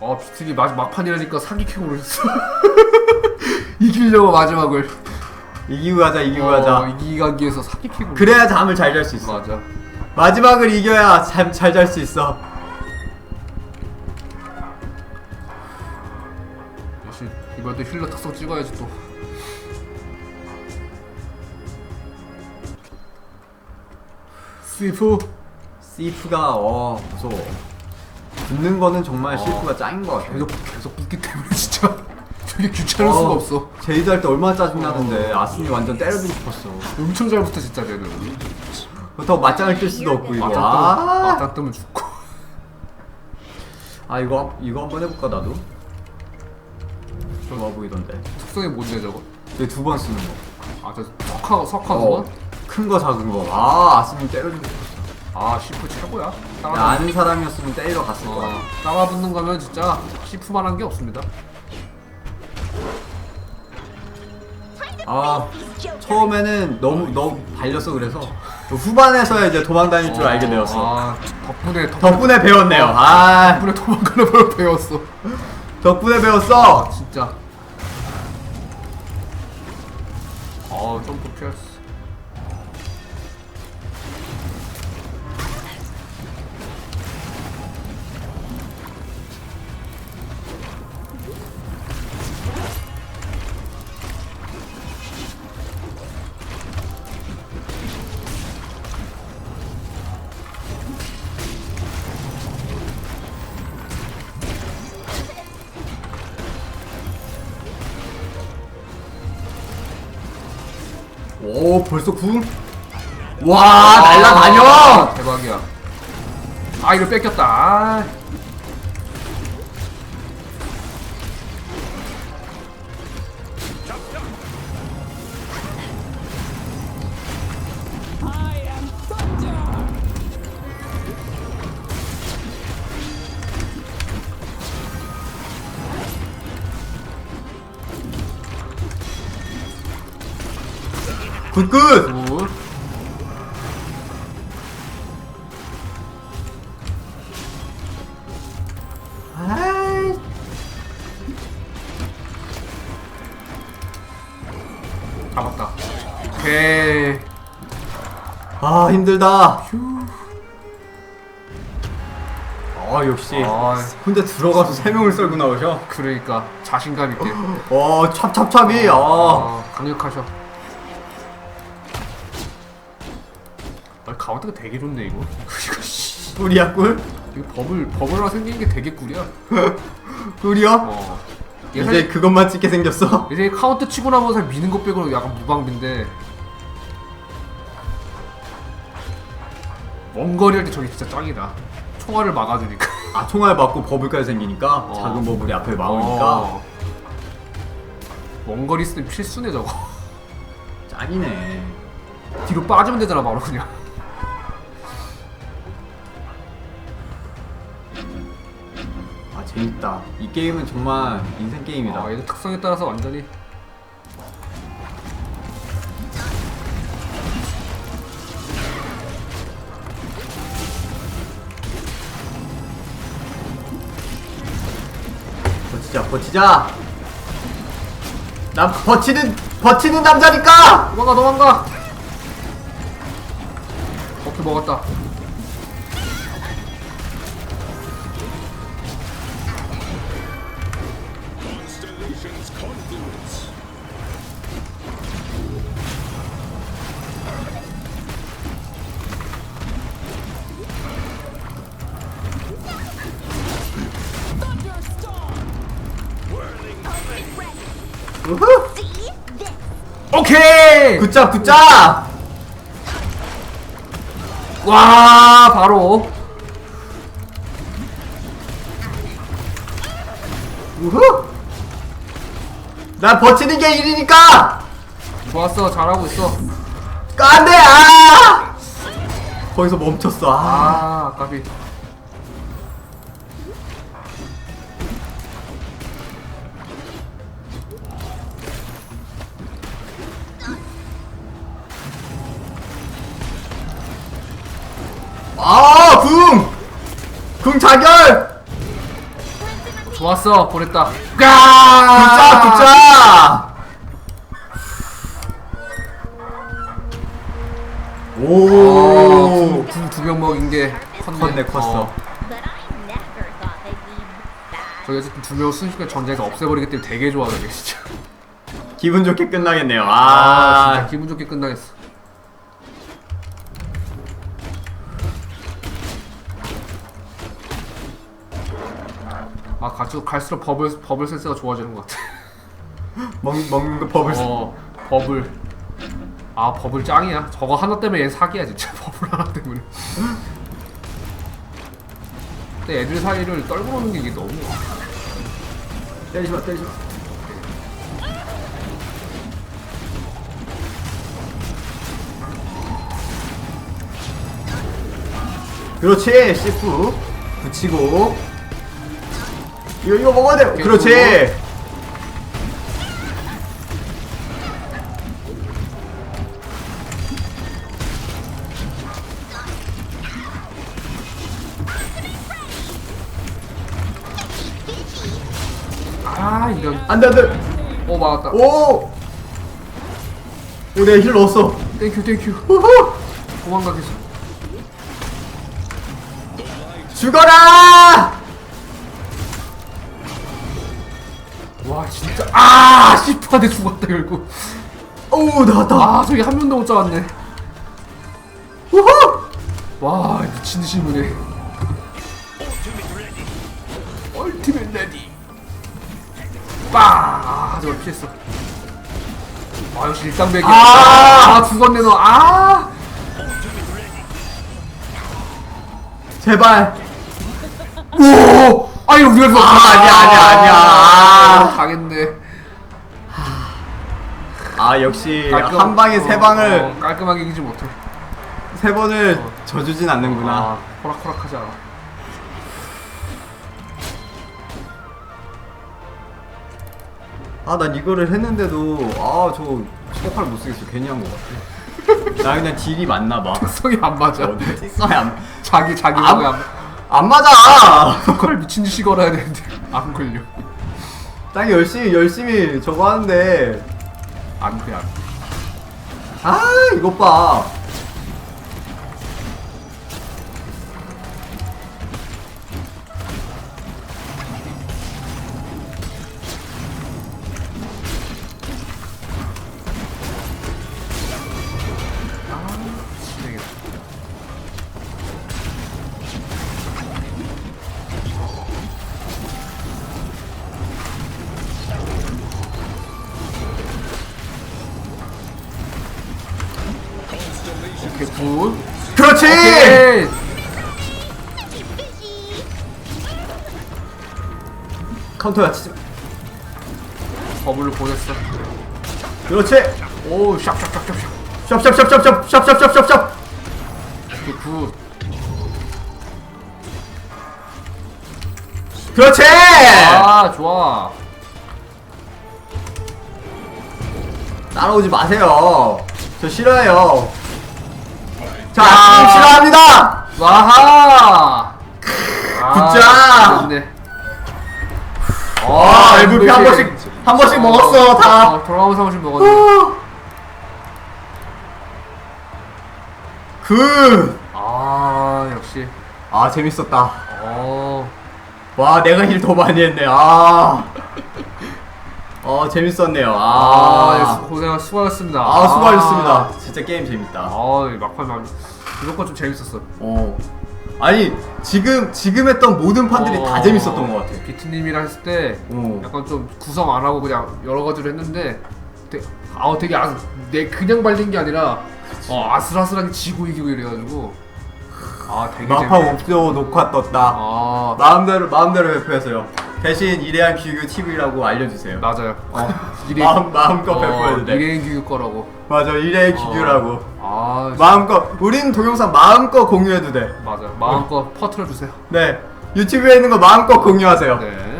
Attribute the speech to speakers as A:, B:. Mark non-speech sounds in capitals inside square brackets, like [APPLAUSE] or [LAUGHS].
A: 아 비트기 마, 막판이라니까 사기 캐고 그랬어. [LAUGHS] 이기려고 마지막을.
B: 이기고 가자 이기고
A: 어,
B: 가자
A: 이기가기에서 사기 캐고
B: 그래야 잠을 잘 잘 수 있어.
A: 맞아.
B: 마지막을 이겨야 잠 잘 잘 수 있어.
A: 역시 이번에도 힐러 특성 찍어야지 또. 스위프?
B: 시프가 어 무서워 붙는 거는 정말
A: 어.
B: 시프가 짱인 것 같아
A: 계속 계속 붙기 때문에 [LAUGHS] 진짜 되게 귀찮을 수가 없어.
B: 제이드 할 때 얼마나 짜증나는데. 아스니 완전 때려주고 싶었어.
A: 엄청 잘 붙어 진짜 걔는
B: 그렇다고 맞짱을 뜰 수도 없고 이거.
A: 맞짱 뜨면
B: 아,
A: 맞짱 뜨면 죽고.
B: 아 이거 이거 한번 해볼까 나도? 좋아 보이던데.
A: 특성이 뭔데 저거?
B: 이게 두번 쓰는
A: 아저 석화 석화
B: 거두큰거 작은 거 아 아스니 때려주고 싶었어
A: 아 시프 최고야.
B: 야,
A: 따라
B: 아는 사람이었으면 때리러 갔을
A: 어,
B: 거야
A: 따라 붙는 거면 진짜 시프만한 게 없습니다.
B: 아 처음에는 너무 너무 달렸어 그래서. 후반에서야 이제 도망 다닐 줄 알게 되었어.
A: 아 덕분에 덕,
B: 덕분에 배웠네요. 아.
A: 덕분에 도망가는 걸 배웠어.
B: 덕분에 배웠어.
A: 아 진짜. 아 점프 피했어
B: 오 벌써 궁? 와 날라다녀
A: 대박이야 아 이거 뺏겼다 아.
B: 굿굿!
A: 굿.
B: 아이
A: 잡았다. 오케이.
B: 아 힘들다. 아 역시.
A: 아
B: 혼자 들어가서 세 명을 썰고 나오셔?
A: 그러니까 자신감 있게.
B: 어 찹찹찹이. 아.
A: 아 강력하셔 가운데가 되게 좋네 이거. 이거 씨.
B: 꿀이야 꿀?
A: 이거 버블 버블화 생긴 게 되게 꿀이야. [LAUGHS]
B: 꿀이야?
A: 어.
B: 이제
A: 예전에
B: 그것만 찍게 생겼어?
A: 이제 카운트 치고 나면 살 미는 것 빼고는 약간 무방비인데 원거리 할 때 저기 진짜 짱이다. 총알을 막아주니까.
B: 아 총알 맞고 버블까지 생기니까?
A: 어.
B: 작은 버블이 앞에 막으니까?
A: 어. 원거리 쓰면 필수네 저거.
B: 짱이네.
A: 뒤로 빠지면 되잖아 바로 그냥
B: 재밌다. 이 게임은 정말 인생 게임이다.
A: 아 얘도 특성에 따라서 완전히
B: 버티자 버티자! 난 버티는 버티는 남자니까!
A: 도망가 도망가! 버프 먹었다
B: 우후.
A: 오케이.
B: 굿잡 굿잡.
A: 와 바로.
B: 우후. 난 버티는 게 일이니까.
A: 좋았어 잘하고 있어.
B: 안돼 아! 거기서 멈췄어. 아.
A: 아 아까비
B: 자결!
A: 좋았어 보냈다.
B: 굿자 굿자! 오!
A: 두명 먹인 게 컸네.
B: 컸네 컸어.
A: 어,
C: But I never thought they'd be that.
A: 저기 어쨌든 두명 순식간에 전쟁에서 없애버리기 때문에 되게 좋아하네 진짜.
B: 기분 좋게 끝나겠네요.
A: 아, 진짜
B: 아
A: 기분 좋게 끝나겠어 갈수록 갈수록 버블 버블 센스가 좋아지는 것 같아. [LAUGHS]
B: 먹, 먹는 거 버블
A: 어 버블. 아 버블 짱이야. 저거 하나 때문에 얘 사기야 진짜. [LAUGHS] 버블 하나 때문에. 근데 애들 사이를 떨고 노는 게 이게 너무
B: 때리지 마 때리지 마. 그렇지 시프 붙이고 이거 이거 먹어야 그렇지.
A: 아 이런
B: 안돼 안돼.
A: 오 막았다.
B: 오! 오 내가 힐 넣었어.
A: 땡큐 땡큐
B: 우후!
A: 도망가겠어
B: 죽어라!
A: 아 씨프한테 죽었다 결국.
B: 오 나왔다.
A: 아 저기 한 명도 못 잡았네.
B: 우후!
A: 와 미친 듯이 무네 얼티밋 레디. 빵아 저걸 피했어. 아 역시 일당백이야.
B: 아!
A: 아 죽었네 너아!
B: 제발.
A: 오! 아니 우리가 그
B: 아, 아니야, 아니야, 아니야. 아.
A: 당했네.
B: 아 역시
A: 깔끔-
B: 한 방에 세
A: 어,
B: 방을
A: 어, 깔끔하게 이기지 못해.
B: 세 번을 져주진 않는구나.
A: 아 호락호락하지 않아.
B: 아 난 이거를 했는데도 아저 초칼 못 쓰겠어. 괜히 한거 같아. [LAUGHS] 나 그냥 딜이 맞나 봐.
A: 성이 안 맞아.
B: 틱성이 안,
A: 자기 자기
B: 아,
A: 성이 안
B: 안 맞아.
A: 그걸 미친 듯이 걸어야 되는데. 안 걸려.
B: 딱 열심히 열심히 저거 하는데.
A: 안 돼 안 돼.
B: 아 이것 봐
A: 굿.
B: 그렇지!
A: 오케이.
B: 카운터야 치지
A: 버블을 보냈어.
B: 그렇지!
A: 오 샵샵샵샵샵
B: 샵샵샵샵샵샵샵샵샵.
A: 오케이 굿.
B: 그렇지!
A: 아 좋아.
B: 따라오지 마세요. 저 싫어해요 자
A: 아.
B: 싫어합니다
A: 와하
B: 굿자.
A: 좋네
B: 아 MVP 한 번씩 한 번씩 먹었어 다
A: 어, 돌아오면서 한 번씩 먹었네
B: 그.
A: 아 역시
B: 아 재밌었다.
A: 어
B: 와 내가 힐더 많이 했네. 아. 어 재밌었네요.
A: 아,
B: 아.
A: 예, 고생 수고하셨습니다.
B: 아 수고하셨습니다. 진짜 게임 재밌다.
A: 아, 이 막판 막 무조건 좀 재밌었어.
B: 어. 아니 지금 지금 했던 모든 판들이 다
A: 어,
B: 재밌었던 것 같아.
A: 비트님이랑 했을 때
B: 어.
A: 약간 좀 구성 안 하고 그냥 여러 가지로 했는데 되게, 아 되게 아, 내 그냥 발린 게 아니라 어, 아슬아슬하게 지고 이기고 이래가지고 아 되게
B: 마파
A: 재밌.
B: 옵조 녹화 떴다.
A: 아
B: 마음대로 마음대로 배포했어요. 대신 이래한 규규 TV라고 알려주세요.
A: 맞아요.
B: 어. [LAUGHS]
A: 이래-
B: 마음 마음껏
A: 어,
B: 배포해도 돼.
A: 이래인 교육 거라고.
B: 맞아 이래의 규규라고.
A: 아
B: 마음껏 우린 동영상 마음껏 공유해도 돼.
A: 맞아. 마음껏 퍼트려 주세요.
B: 네 유튜브에 있는 거 마음껏 공유하세요.
A: 네.